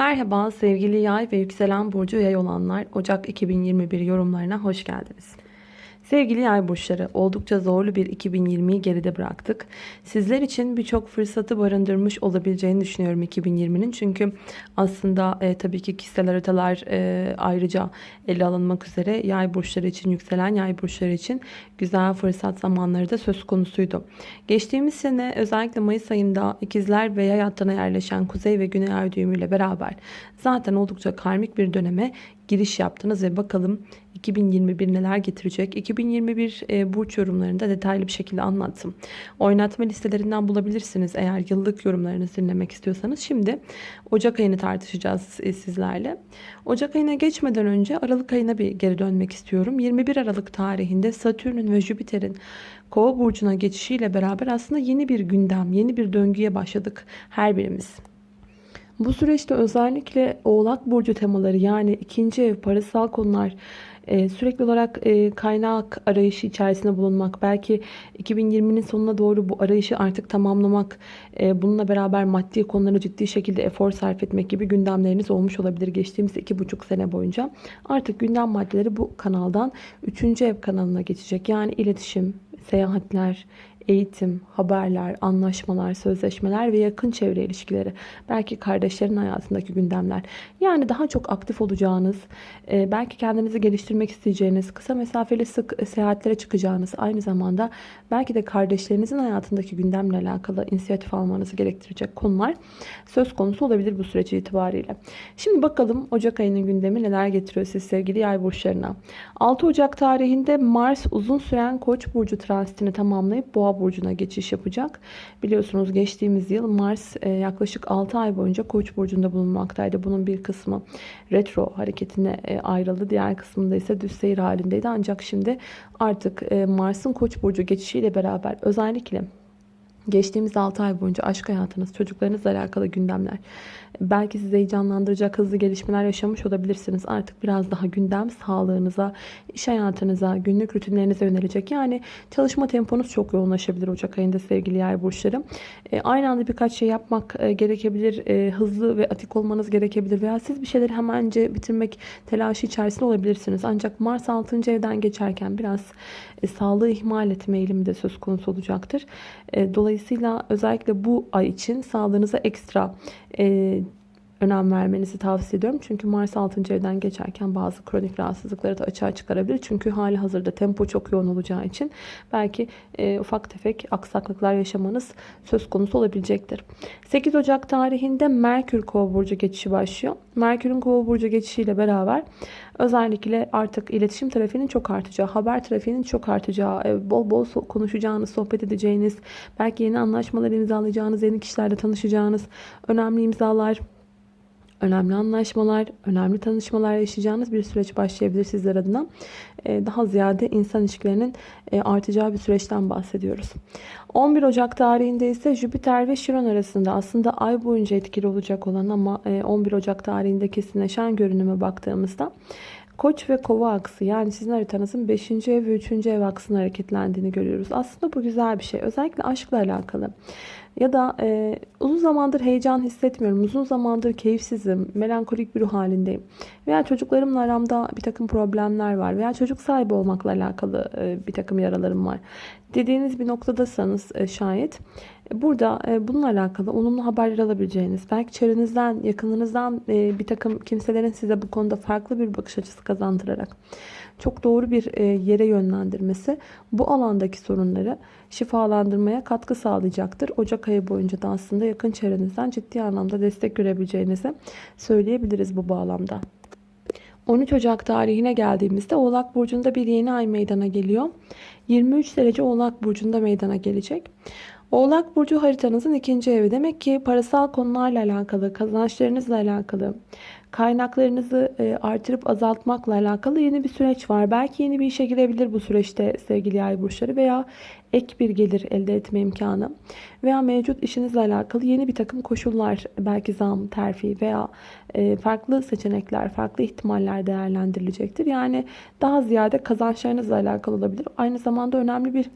Merhaba sevgili yay ve yükselen burcu yay olanlar Ocak 2021 yorumlarına hoş geldiniz. Sevgili yay burçları oldukça zorlu bir 2020'yi geride bıraktık. Sizler için birçok fırsatı barındırmış olabileceğini düşünüyorum 2020'nin. Çünkü aslında e, tabii ki kişisel haritalar e, ayrıca ele alınmak üzere yay burçları için, yükselen yay burçları için güzel fırsat zamanları da söz konusuydu. Geçtiğimiz sene özellikle Mayıs ayında ikizler ve yay hattına yerleşen kuzey ve güney ay düğümüyle beraber zaten oldukça karmik bir döneme giriş yaptınız ve bakalım 2021 neler getirecek? 2021 e, burç yorumlarında detaylı bir şekilde anlattım. Oynatma listelerinden bulabilirsiniz eğer yıllık yorumlarınızı dinlemek istiyorsanız. Şimdi Ocak ayını tartışacağız e, sizlerle. Ocak ayına geçmeden önce Aralık ayına bir geri dönmek istiyorum. 21 Aralık tarihinde Satürn'ün ve Jüpiter'in Kova burcuna geçişiyle beraber aslında yeni bir gündem, yeni bir döngüye başladık her birimiz. Bu süreçte özellikle Oğlak Burcu temaları yani ikinci ev, parasal konular, e, sürekli olarak e, kaynak arayışı içerisinde bulunmak, belki 2020'nin sonuna doğru bu arayışı artık tamamlamak, e, bununla beraber maddi konulara ciddi şekilde efor sarf etmek gibi gündemleriniz olmuş olabilir geçtiğimiz iki buçuk sene boyunca. Artık gündem maddeleri bu kanaldan üçüncü ev kanalına geçecek. Yani iletişim, seyahatler, eğitim, haberler, anlaşmalar, sözleşmeler ve yakın çevre ilişkileri. Belki kardeşlerin hayatındaki gündemler. Yani daha çok aktif olacağınız, e, belki kendinizi geliştirmek isteyeceğiniz, kısa mesafeli sık seyahatlere çıkacağınız, aynı zamanda belki de kardeşlerinizin hayatındaki gündemle alakalı inisiyatif almanızı gerektirecek konular söz konusu olabilir bu süreç itibariyle. Şimdi bakalım Ocak ayının gündemi neler getiriyor siz sevgili yay burçlarına. 6 Ocak tarihinde Mars uzun süren Koç burcu transitini tamamlayıp Boğa burcuna geçiş yapacak. Biliyorsunuz geçtiğimiz yıl Mars e, yaklaşık 6 ay boyunca Koç burcunda bulunmaktaydı. Bunun bir kısmı retro hareketine e, ayrıldı. Diğer kısmında ise düz seyir halindeydi. Ancak şimdi artık e, Mars'ın Koç burcu geçişiyle beraber özellikle Geçtiğimiz 6 ay boyunca aşk hayatınız, çocuklarınızla alakalı gündemler, belki sizi heyecanlandıracak hızlı gelişmeler yaşamış olabilirsiniz. Artık biraz daha gündem sağlığınıza, iş hayatınıza, günlük rutinlerinize yönelecek. Yani çalışma temponuz çok yoğunlaşabilir Ocak ayında sevgili yay burçları. E, aynı anda birkaç şey yapmak e, gerekebilir. E, hızlı ve atik olmanız gerekebilir. Veya siz bir şeyleri hemence bitirmek telaşı içerisinde olabilirsiniz. Ancak Mars 6. evden geçerken biraz e, sağlığı ihmal etme eğilimi de söz konusu olacaktır. E, dolayısıyla özellikle bu ay için sağlığınıza ekstra e, önem vermenizi tavsiye ediyorum. Çünkü Mars 6. evden geçerken bazı kronik rahatsızlıkları da açığa çıkarabilir. Çünkü hali hazırda tempo çok yoğun olacağı için belki e, ufak tefek aksaklıklar yaşamanız söz konusu olabilecektir. 8 Ocak tarihinde Merkür Kova burcu geçişi başlıyor. Merkür'ün Kova burcu geçişiyle beraber özellikle artık iletişim trafiğinin çok artacağı, haber trafiğinin çok artacağı, e, bol bol konuşacağınız, sohbet edeceğiniz, belki yeni anlaşmalar imzalayacağınız, yeni kişilerle tanışacağınız, önemli imzalar önemli anlaşmalar, önemli tanışmalar yaşayacağınız bir süreç başlayabilir sizler adına. Ee, daha ziyade insan ilişkilerinin e, artacağı bir süreçten bahsediyoruz. 11 Ocak tarihinde ise Jüpiter ve Şiron arasında aslında ay boyunca etkili olacak olan ama 11 e, Ocak tarihinde kesinleşen görünüme baktığımızda Koç ve kova aksı yani sizin haritanızın 5. ev ve 3. ev aksının hareketlendiğini görüyoruz. Aslında bu güzel bir şey. Özellikle aşkla alakalı. Ya da e, uzun zamandır heyecan hissetmiyorum. Uzun zamandır keyifsizim. Melankolik bir ruh halindeyim. Veya çocuklarımla aramda bir takım problemler var. Veya çocuk sahibi olmakla alakalı e, bir takım yaralarım var. Dediğiniz bir noktadasanız e, şayet burada e, bununla alakalı olumlu haberler alabileceğiniz, belki çevrenizden, yakınınızdan bir takım kimselerin size bu konuda farklı bir bakış açısı kazandırarak çok doğru bir yere yönlendirmesi bu alandaki sorunları şifalandırmaya katkı sağlayacaktır. Ocak ayı boyunca da aslında yakın çevrenizden ciddi anlamda destek görebileceğinizi söyleyebiliriz bu bağlamda. 13 Ocak tarihine geldiğimizde Oğlak Burcu'nda bir yeni ay meydana geliyor. 23 derece Oğlak Burcu'nda meydana gelecek. Oğlak Burcu haritanızın ikinci evi. Demek ki parasal konularla alakalı, kazançlarınızla alakalı, kaynaklarınızı e, artırıp azaltmakla alakalı yeni bir süreç var. Belki yeni bir işe girebilir bu süreçte sevgili yay burçları veya ek bir gelir elde etme imkanı veya mevcut işinizle alakalı yeni bir takım koşullar, belki zam, terfi veya e, farklı seçenekler, farklı ihtimaller değerlendirilecektir. Yani daha ziyade kazançlarınızla alakalı olabilir. Aynı zamanda önemli bir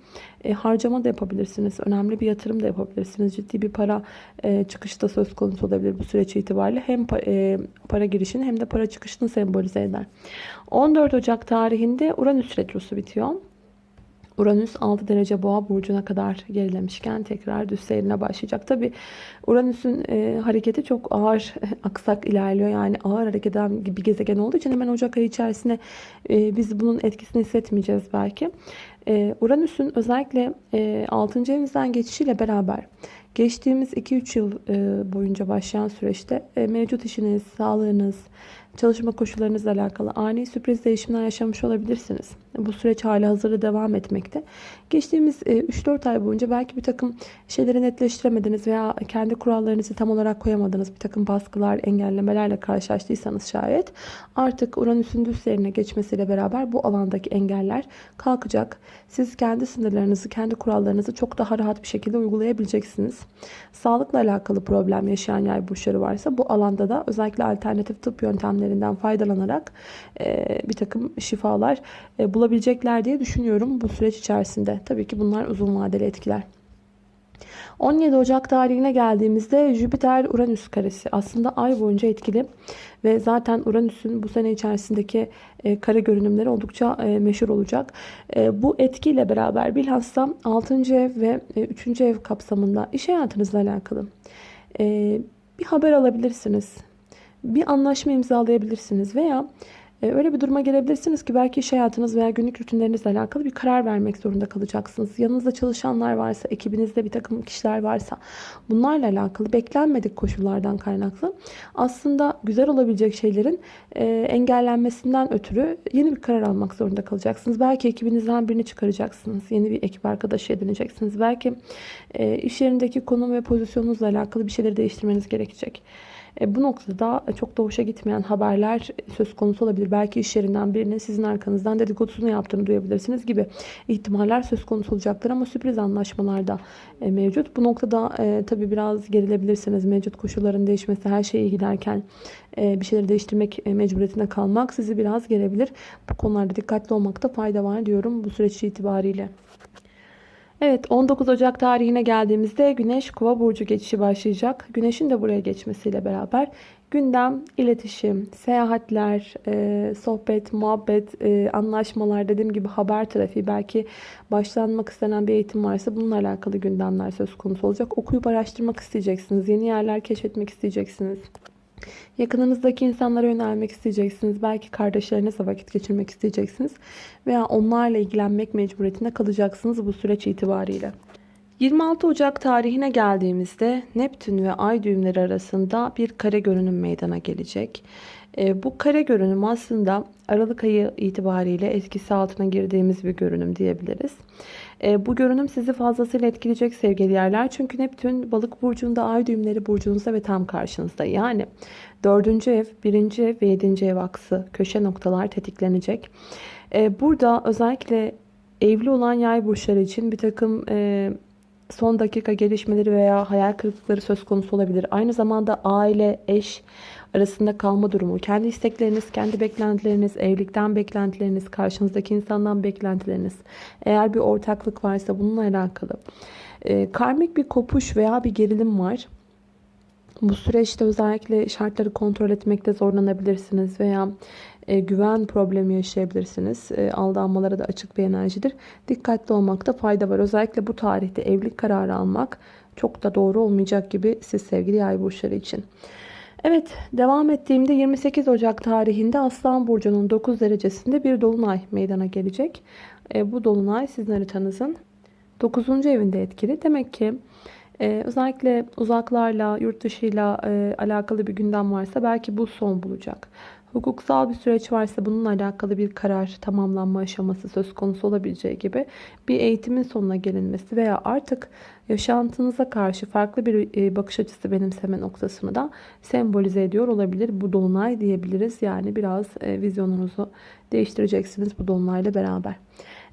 e, harcama da yapabilirsiniz. Önemli bir yatırım da yapabilirsiniz. Ciddi bir para e, çıkışı da söz konusu olabilir bu süreç itibariyle. Hem para girişini hem de para çıkışını sembolize eder. 14 Ocak tarihinde Uranüs retrosu bitiyor. Uranüs 6 derece boğa burcuna kadar gerilemişken tekrar düz seyrine başlayacak. Tabi Uranüs'ün e, hareketi çok ağır aksak ilerliyor. Yani ağır hareket eden bir gezegen olduğu için hemen Ocak ayı içerisinde e, biz bunun etkisini hissetmeyeceğiz belki. E, Uranüs'ün özellikle e, 6. evinizden geçişiyle beraber geçtiğimiz 2-3 yıl e, boyunca başlayan süreçte e, mevcut işiniz, sağlığınız, çalışma koşullarınızla alakalı ani sürpriz değişimler yaşamış olabilirsiniz. Bu süreç hala hazırda devam etmekte. Geçtiğimiz 3-4 e, ay boyunca belki bir takım şeyleri netleştiremediniz veya kendi kurallarınızı tam olarak koyamadınız. Bir takım baskılar, engellemelerle karşılaştıysanız şayet artık Uranüs'ün düz seyrine geçmesiyle beraber bu alandaki engeller kalkacak. Siz kendi sınırlarınızı, kendi kurallarınızı çok daha rahat bir şekilde uygulayabileceksiniz. Sağlıkla alakalı problem yaşayan yay burçları varsa bu alanda da özellikle alternatif tıp yöntemlerinden faydalanarak e, bir takım şifalar e, bulabilecekler diye düşünüyorum bu süreç içerisinde. Tabii ki bunlar uzun vadeli etkiler. 17 Ocak tarihine geldiğimizde Jüpiter-Uranüs karesi aslında ay boyunca etkili ve zaten Uranüs'ün bu sene içerisindeki e, kare görünümleri oldukça e, meşhur olacak. E, bu etkiyle beraber bilhassa 6. ev ve e, 3. ev kapsamında iş hayatınızla alakalı bir haber alabilirsiniz. Bir anlaşma imzalayabilirsiniz veya öyle bir duruma gelebilirsiniz ki belki iş hayatınız veya günlük rutinlerinizle alakalı bir karar vermek zorunda kalacaksınız. Yanınızda çalışanlar varsa, ekibinizde bir takım kişiler varsa bunlarla alakalı beklenmedik koşullardan kaynaklı aslında güzel olabilecek şeylerin e, engellenmesinden ötürü yeni bir karar almak zorunda kalacaksınız. Belki ekibinizden birini çıkaracaksınız. Yeni bir ekip arkadaşı edineceksiniz. Belki e, iş yerindeki konum ve pozisyonunuzla alakalı bir şeyleri değiştirmeniz gerekecek. E, bu noktada çok da hoşa gitmeyen haberler söz konusu olabilir. Belki iş yerinden birinin sizin arkanızdan dedikodusunu yaptığını duyabilirsiniz gibi ihtimaller söz konusu olacaktır. Ama sürpriz anlaşmalar da e, mevcut. Bu noktada e, tabii biraz gerilebilirsiniz. Mevcut koşulların değişmesi her şey iyi giderken e, bir şeyleri değiştirmek e, mecburiyetinde kalmak sizi biraz gelebilir. Bu konularda dikkatli olmakta fayda var diyorum bu süreç itibariyle. Evet 19 Ocak tarihine geldiğimizde Güneş Kova burcu geçişi başlayacak. Güneşin de buraya geçmesiyle beraber gündem, iletişim, seyahatler, e, sohbet, muhabbet, e, anlaşmalar dediğim gibi haber trafiği belki başlanmak istenen bir eğitim varsa bununla alakalı gündemler söz konusu olacak. Okuyup araştırmak isteyeceksiniz. Yeni yerler keşfetmek isteyeceksiniz. Yakınınızdaki insanlara yönelmek isteyeceksiniz. Belki kardeşlerinizle vakit geçirmek isteyeceksiniz. Veya onlarla ilgilenmek mecburiyetinde kalacaksınız bu süreç itibariyle. 26 Ocak tarihine geldiğimizde Neptün ve Ay düğümleri arasında bir kare görünüm meydana gelecek. E, bu kare görünüm aslında Aralık ayı itibariyle etkisi altına girdiğimiz bir görünüm diyebiliriz. E, bu görünüm sizi fazlasıyla etkileyecek sevgili yerler. Çünkü Neptün balık burcunda ay düğümleri burcunuzda ve tam karşınızda. Yani 4. ev, 1. ev ve 7. ev aksı köşe noktalar tetiklenecek. E, burada özellikle evli olan yay burçları için bir takım e, son dakika gelişmeleri veya hayal kırıklıkları söz konusu olabilir. Aynı zamanda aile, eş arasında kalma durumu, kendi istekleriniz, kendi beklentileriniz, evlilikten beklentileriniz, karşınızdaki insandan beklentileriniz. Eğer bir ortaklık varsa bununla alakalı. E, karmik bir kopuş veya bir gerilim var. Bu süreçte özellikle şartları kontrol etmekte zorlanabilirsiniz veya e, güven problemi yaşayabilirsiniz. E, aldanmalara da açık bir enerjidir. Dikkatli olmakta fayda var. Özellikle bu tarihte evlilik kararı almak çok da doğru olmayacak gibi siz sevgili yay burçları için. Evet devam ettiğimde 28 Ocak tarihinde Aslan Burcu'nun 9 derecesinde bir dolunay meydana gelecek. E, bu dolunay sizin haritanızın 9. evinde etkili. Demek ki ee, özellikle uzaklarla, yurt dışıyla e, alakalı bir gündem varsa belki bu son bulacak. Hukuksal bir süreç varsa bununla alakalı bir karar tamamlanma aşaması söz konusu olabileceği gibi bir eğitimin sonuna gelinmesi veya artık yaşantınıza karşı farklı bir e, bakış açısı benimseme noktasını da sembolize ediyor olabilir. Bu dolunay diyebiliriz. Yani biraz e, vizyonunuzu değiştireceksiniz bu dolunayla beraber.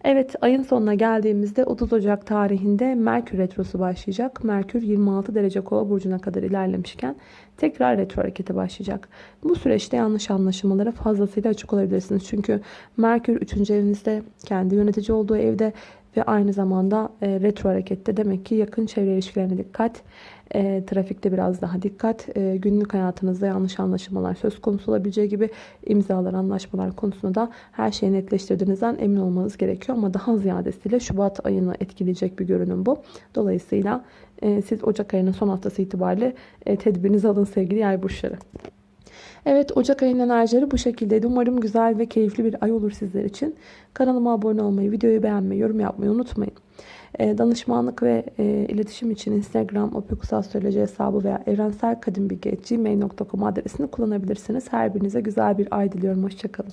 Evet ayın sonuna geldiğimizde 30 Ocak tarihinde Merkür Retrosu başlayacak. Merkür 26 derece kova burcuna kadar ilerlemişken tekrar retro harekete başlayacak. Bu süreçte yanlış anlaşılmalara fazlasıyla açık olabilirsiniz. Çünkü Merkür 3. evinizde kendi yönetici olduğu evde ve aynı zamanda e, retro harekette demek ki yakın çevre ilişkilerine dikkat. E, trafikte biraz daha dikkat. E, günlük hayatınızda yanlış anlaşılmalar söz konusu olabileceği gibi imzalar, anlaşmalar konusunda da her şeyi netleştirdiğinizden emin olmanız gerekiyor. Ama daha ziyadesiyle Şubat ayını etkileyecek bir görünüm bu. Dolayısıyla e, siz Ocak ayının son haftası itibariyle e, tedbirinizi alın sevgili yay burçları. Evet Ocak ayının enerjileri bu şekildeydi. Umarım güzel ve keyifli bir ay olur sizler için. Kanalıma abone olmayı, videoyu beğenmeyi, yorum yapmayı unutmayın. E, danışmanlık ve e, iletişim için Instagram, opikusastroloji hesabı veya evrenselkadimbilgi.gmail.com adresini kullanabilirsiniz. Her birinize güzel bir ay diliyorum. Hoşçakalın.